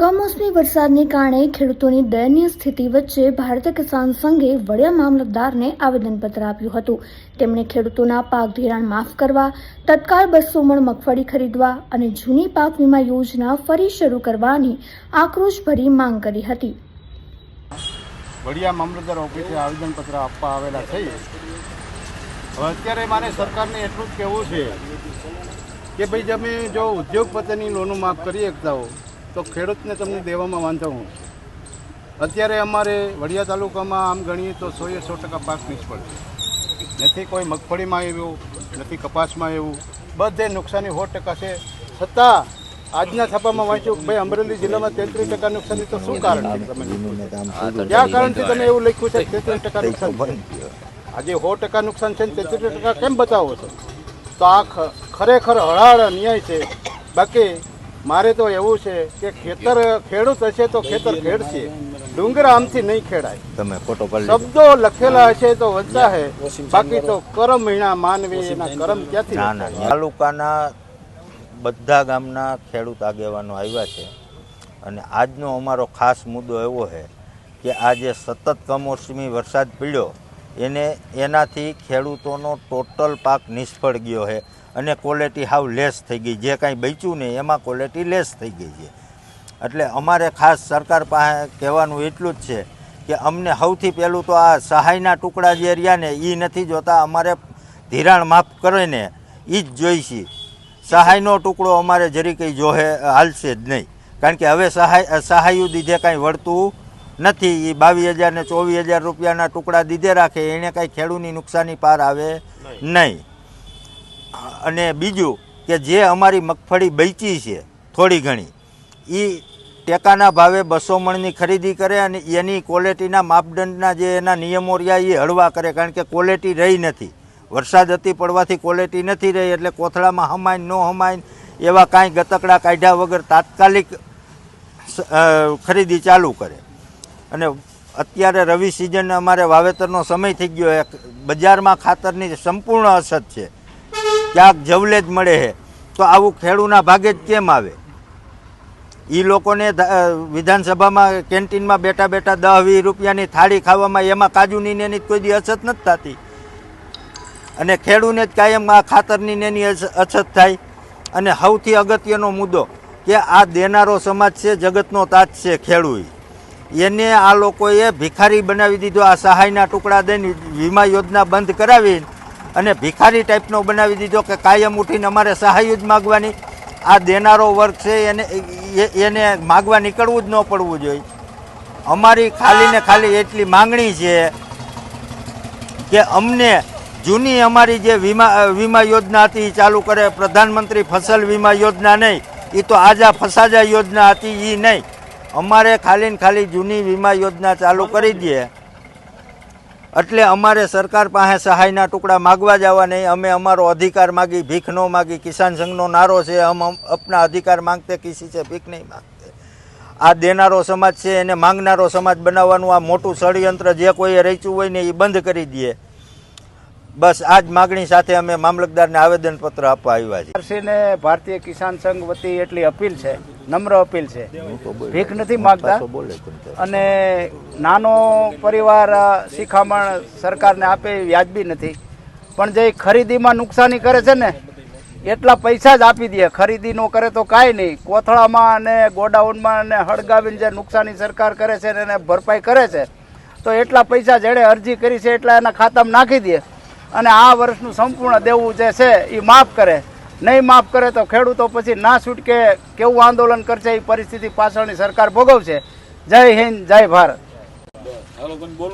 કમોસમી વરસાદને કારણે ખેડૂતોની દયનીય સ્થિતિ વચ્ચે ભારતીય કિસાન સંઘે વડિયા મામલતદારને આવેદનપત્ર આપ્યું હતું. તેમણે ખેડૂતોના પાક ધિરાણ માફ કરવા, તત્કાળ બસો મણ મગફળી ખરીદવા અને જૂની પાક વીમા યોજના ફરી શરૂ કરવાની આક્રોશભરી માંગ કરી હતી. વડિયા મામલતદાર ઓફિસે આવેદનપત્ર આપવા આવેલા છીએ હવે અત્યારે મારે સરકારને એટલું જ કહેવું છે કે ભાઈ, તમે જો ઉદ્યોગપતિની લોનો માફ કરી શકતા હો તો ખેડૂતને તમને દેવામાં વાંધો હું. અત્યારે અમારે વડિયા તાલુકામાં આમ ગણીએ તો સોએ સો ટકા પાક નિષ્ફળ છે. નથી કોઈ મગફળીમાં એવું નથી કપાસમાં એવું બધે નુકસાની સો ટકા છે. છતાં આજના છાપામાં વાંચ્યું ભાઈ અમરેલી જિલ્લામાં તેત્રીસ ટકા નુકસાની તો શું કારણ છે? તમે કયા કારણથી તમે એવું લખ્યું છે? તેત્રીસ ટકા નુકસાન? આજે સો ટકા નુકસાન છે ને તેત્રીસ ટકા કેમ બતાવો છો? તો આ ખ- ખરેખર હળાળ અન્યાય છે. બાકી મારે તો એવું છે કે ખેતર ખેડૂત હશે તો ખેતર ખેડશે. ડુંગર આમથી નહીં ખેડાય. તમે ફોટો શબ્દો લખેલા હશે તો વધતા હે. બાકી તો કરમ મહિના માનવી એના કરમ ક્યાંથી ના ના તાલુકાના બધા ગામના ખેડૂત આગેવાનો આવ્યા છે. અને આજનો અમારો ખાસ મુદ્દો એવો છે કે આ જે સતત કમોસમી વરસાદ પડ્યો એને એનાથી ખેડૂતોનો ટોટલ પાક નિષ્ફળ ગયો છે અને ક્વોલિટી હાવ લેસ થઈ ગઈ. જે કાંઈ બચ્યું ને એમાં ક્વોલિટી લેસ થઈ ગઈ છે. એટલે અમારે ખાસ સરકાર પાસે કહેવાનું એટલું જ છે કે અમને સૌથી પહેલું તો આ સહાયના ટુકડા જે રહ્યા ને એ નથી જોતા. અમારે ધિરાણ માફ કરે ને એ જ જોઈશે. સહાયનો ટુકડો અમારે જરી કંઈ જોહે હાલશે જ નહીં. કારણ કે હવે સહાય સહાયું દીધે કાંઈ વળતું નથી. એ બાવીસ હજાર ને ચોવીસ હજાર રૂપિયાના ટુકડા દીધે રાખે. એને કાંઈ ખેડૂતની નુકસાની પાર આવે નહીં. અને બીજું કે જે અમારી મગફળી બચી છે થોડી ઘણી એ ટેકાના ભાવે બસો મણની ખરીદી કરે અને એની ક્વોલિટીના માપદંડના જે એના નિયમો રહ્યા એ હળવા કરે, કારણ કે ક્વોલિટી રહી નથી. વરસાદ અતિ પડવાથી ક્વોલિટી નથી રહી એટલે કોથળામાં હમાય ન હમાય એવા કાંઈ ગતકડા કાઢ્યા વગર તાત્કાલિક ખરીદી ચાલુ કરે. અને અત્યારે રવિ સિઝન, અમારે વાવેતરનો સમય થઈ ગયો બજારમાં ખાતરની સંપૂર્ણ અછત છે. ક્યાંક જવલે જ મળે છે તો આવું ખેડૂના ભાગે જ કેમ આવે? એ લોકોને વિધાનસભામાં, કેન્ટીનમાં બેઠા બેઠા દસ વીસ રૂપિયાની થાળી ખાવામાં એમાં કાજુની ને એની કોઈ દી અછત નથી થતી. અને ખેડૂને જ કાયમ આ ખાતરની નેની અછત થાય. અને સૌથી અગત્યનો મુદ્દો કે આ દેનારો સમાજ છે, જગતનો તાજ છે ખેડૂત એને આ લોકોએ ભિખારી બનાવી દીધો, આ સહાયના ટુકડા દઈને વીમા યોજના બંધ કરાવી અને ભિખારી ટાઈપનો બનાવી દીધો કે કાયમ ઉઠીને અમારે સહાય જ માગવાની. આ દેનારો વર્ગ છે, એને એને માગવા નીકળવું જ ન પડવું જોઈએ. અમારી ખાલી ને ખાલી એટલી માંગણી છે કે અમને જૂની અમારી જે વીમા વીમા યોજના હતી એ ચાલુ કરે. પ્રધાનમંત્રી ફસલ વીમા યોજના નહીં એ તો આજા ફસાજા યોજના હતી એ નહીં. અમારે ખાલી ને ખાલી જૂની વીમા યોજના ચાલુ કરી દે. એટલે અમારે સરકાર પાસે સહાયના ટુકડા માગવા જવા નહીં. અમે અમારો અધિકાર માગી, ભીખ ન માગી, કિસાન સંઘનો નારો છે હમ અપના અધિકાર માંગતે, કિસી છે, ભીખ નહીં માંગતે. આ દેનારો સમાજ છે, એને માંગનારો સમાજ બનાવવાનું આ મોટું ષડયંત્ર જે કોઈએ રચ્યું હોય ને એ બંધ કરી દે. બસ આ જ માગણી સાથે અમે મામલતદારને આવેદનપત્ર આપવા આવ્યા છીએ. સરકારશ્રીને ભારતીય કિસાન સંઘ વતી એટલી અપીલ છે નમ્ર અપીલ છે. ભીખ નથી માગતા અને નાનો પરિવાર શિખામણ સરકારને આપે વ્યાજબી નથી. પણ જે ખરીદીમાં નુકસાની કરે છે ને એટલા પૈસા જ આપી દે. ખરીદી નો કરે તો કાંઈ નહીં. કોથળામાં અને ગોડાઉનમાં અને હળગાવીને જે નુકસાની સરકાર કરે છે એને ભરપાઈ કરે છે તો એટલા પૈસા જેણે અરજી કરી છે એટલા એના ખાતામાં નાખી દે. અને આ વર્ષનું સંપૂર્ણ દેવું જે છે એ માફ કરે. નહીં માફ કરે તો ખેડૂતો પછી ના છૂટકે કેવું આંદોલન કરશે એ પરિસ્થિતિ પાછળની સરકાર ભોગવશે. જય હિન્દ, જય ભારત.